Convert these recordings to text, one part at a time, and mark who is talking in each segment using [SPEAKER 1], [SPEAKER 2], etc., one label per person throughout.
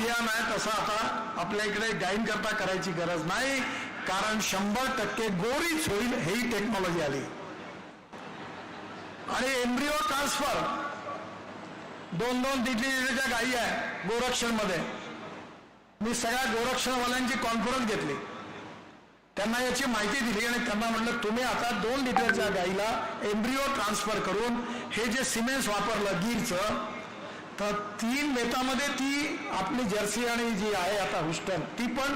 [SPEAKER 1] अभियान आहे तसं आता आपल्या इकडे गाईन करता करायची गरज नाही कारण शंभर टक्के गोरीच होईल ही टेक्नॉलॉजी आली. आणि एम्ब्रिओ ट्रान्सफर दोन दोन दीड लिटरच्या गायी आहे गोरक्षणमध्ये. मी सगळ्या गोरक्षणवाल्यांची कॉन्फरन्स घेतली. त्यांना याची माहिती दिली आणि त्यांना म्हटलं तुम्ही आता दोन लिटरच्या गाईला एम्ब्रिओ ट्रान्सफर करून हे जे सिमेंट्स वापरलं गीरचं तर तीन बेतामध्ये ती आपली जर्सी आणि जी आहे आता हुस्टन ती पण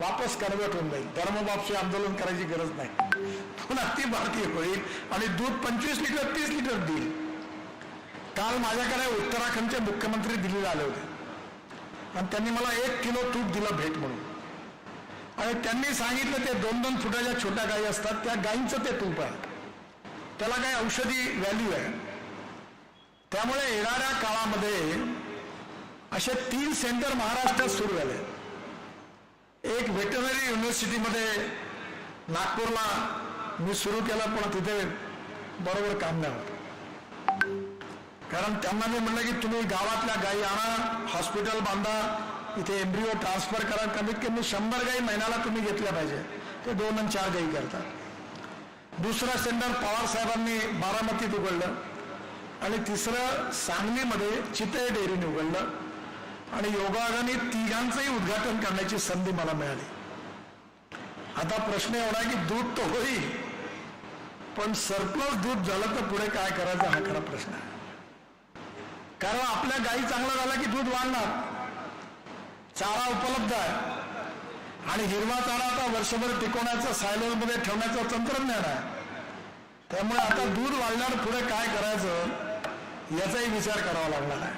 [SPEAKER 1] वापस कन्वर्ट होऊन जाईल. धर्मबापशी आंदोलन करायची गरज नाही. पुन्हा ती भारतीय होईल आणि दूध पंचवीस लिटर तीस लिटर देईल. काल माझ्याकडे उत्तराखंडचे मुख्यमंत्री दिल्लीला आले होते. आणि त्यांनी मला एक किलो तूप दिलं भेट म्हणून. आणि त्यांनी सांगितलं ते दोन दोन फुटाच्या छोट्या गायी असतात त्या गायींचं ते तूप आहे. त्याला काही औषधी व्हॅल्यू आहे. त्यामुळे येणाऱ्या काळामध्ये असे तीन सेंटर महाराष्ट्रात सुरू झाले. एक व्हेटनरी युनिव्हर्सिटीमध्ये नागपूरला मी सुरू केलं पण तिथे बरोबर काम नाही होत. कारण त्यांना मी म्हणलं की तुम्ही गावातल्या गायी आणा हॉस्पिटल बांधा इथे एम्ब्रिओ ट्रान्सफर करा. कमीत कमी शंभर गायी महिन्याला तुम्ही घेतल्या पाहिजे. ते दोन आणि चार गायी करतात. दुसरा सेंटर पवार साहेबांनी बारामतीत उघडलं. आणि तिसरं सांगलीमध्ये चितळे डेअरीने उघडलं आणि योगायोगाने तिघांचंही उद्घाटन करण्याची संधी मला मिळाली. आता प्रश्न एवढा की दूध तर होईल पण सरप्लस दूध झालं तर पुढे काय करायचं हा खरा प्रश्न आहे. कारण आपल्या गायी चांगला झाला की दूध वाढणार. चारा उपलब्ध आहे. आणि हिरवा चारा आता वर्षभर टिकवण्याचं सायलोमध्ये ठेवण्याचं तंत्रज्ञान आहे. त्यामुळे आता दूध वाढल्यावर पुढे काय करायचं? याचाही विचार करावा लागणार आहे.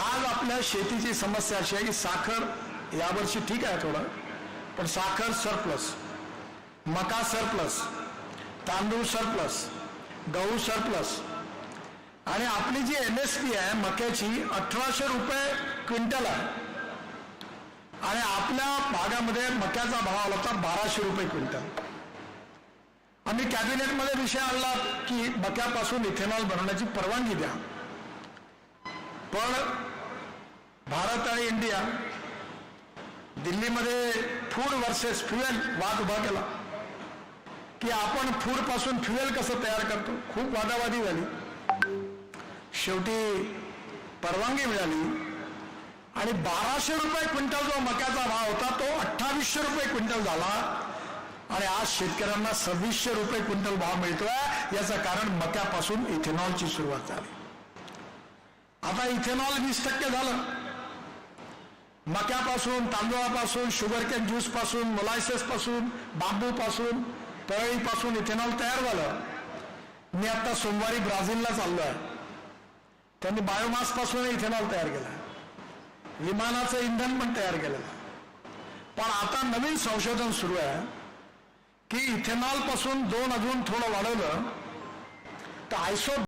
[SPEAKER 1] आज आपल्या शेतीची समस्या अशी आहे की साखर यावर्षी ठीक आहे थोडं पण साखर सरप्लस मका सरप्लस तांदूळ सरप्लस गहू सरप्लस आणि आपली जी एम एस पी आहे मक्याची अठराशे रुपये क्विंटल आहे. आणि आपल्या भागामध्ये मक्याचा भाव आला होता बाराशे रुपये क्विंटल. कॅबिनेटमध्ये विषय आणला की बक्यापासून इथेनॉल बनवण्याची परवानगी द्या. पण भारत आणि इंडिया दिल्लीमध्ये फूड वर्सेस फ्युएल वाद उभा केला. की आपण फूडपासून फ्युएल कसं तयार करतो? खूप वादावादी झाली. शेवटी परवानगी मिळाली. आणि बाराशे रुपये क्विंटल जो मक्याचा भाव होता तो अठ्ठावीसशे रुपये क्विंटल झाला. आणि आज शेतकऱ्यांना सव्वीसशे रुपये क्विंटल भाव मिळतोय. याचं कारण मक्यापासून इथेनॉलची सुरुवात झाली. आता इथेनॉल वीस टक्के झालं. मक्यापासून तांदूळापासून शुगरकेन ज्यूसपासून मोलायसेस पासून बांबू पासून तळईपासून इथेनॉल तयार झालं. मी आता सोमवारी ब्राझीलला चाललो आहे त्यांनी बायोमासपासून इथेनॉल तयार केलं. विमानाचं इंधन पण तयार केलेलं. पण आता नवीन संशोधन सुरू आहे. की इथेनॉलपासून दोन अजून थोडं वाढवलं तर आयसो